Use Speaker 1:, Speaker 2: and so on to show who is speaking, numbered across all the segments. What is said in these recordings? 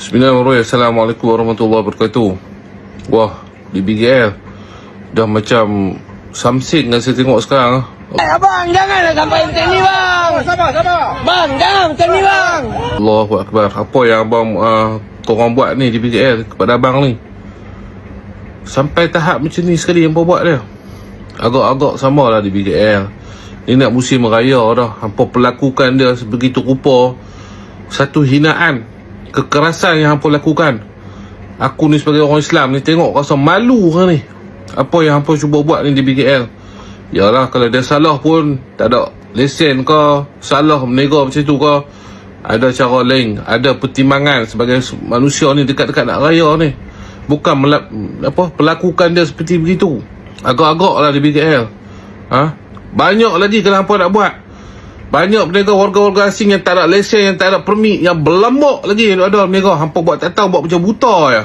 Speaker 1: Bismillahirrahmanirrahim. Assalamualaikum warahmatullahi wabarakatuh. Wah, di BGL dah macam samsing yang saya tengok sekarang. ah.
Speaker 2: Eh, abang, janganlah sampai macam ni, bang. Sabar, sabar. Bang, jangan macam ni, bang.
Speaker 1: Allahu Akbar. Apa yang abang uh, korang buat ni di BGL kepada abang ni? Sampai tahap macam ni sekali yang buat dia. Agak-agak sama lah di BGL. Ni nak musim raya dah. Hampa pelakukan dia sebegitu rupa. Satu hinaan. Kekerasan yang hampa lakukan. Aku ni sebagai orang Islam ni tengok rasa malu ke ni. Apa yang hampa cuba buat ni di BGL. Yalah kalau dia salah pun tak ada lesen ke. Salah menega macam tu ke. Ada cara lain. Ada pertimbangan sebagai manusia ni dekat-dekat nak raya ni. Bukan melap, apa pelakukan dia seperti begitu. Agak-agak lah di BKL. Ha? Banyak lagi kalau hampa nak buat. Banyak berniaga warga-warga asing yang tak ada lesen, yang tak ada permit, yang berlambak lagi yang ada berniaga. Hampa buat tak tahu, buat macam buta ya.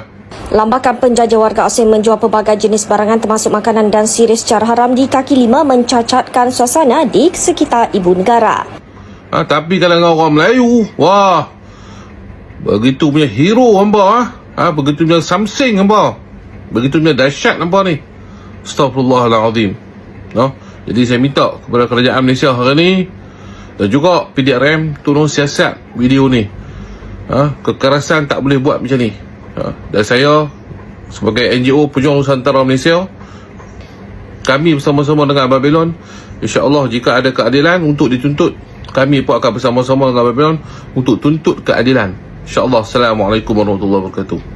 Speaker 3: Lambakan penjajah warga asing menjual pelbagai jenis barangan termasuk makanan dan sirih secara haram di kaki lima mencacatkan suasana di sekitar ibu negara.
Speaker 1: Ha, tapi kalau dengan orang Melayu, wah. Begitu punya hero hamba ha. ha begitu punya samsing hamba. Begitu punya dahsyat hamba ni. Astaghfirullahalazim. No? Jadi saya minta kepada kerajaan Malaysia hari ni dan juga PDRM tolong siasat video ni. Ha, kekerasan tak boleh buat macam ni. Ha, dan saya sebagai NGO Pejuang Nusantara Malaysia kami bersama-sama dengan Babylon insya-Allah jika ada keadilan untuk dituntut kami pun akan bersama-sama dengan Babylon untuk tuntut keadilan. insya-Allah. Assalamualaikum warahmatullahi wabarakatuh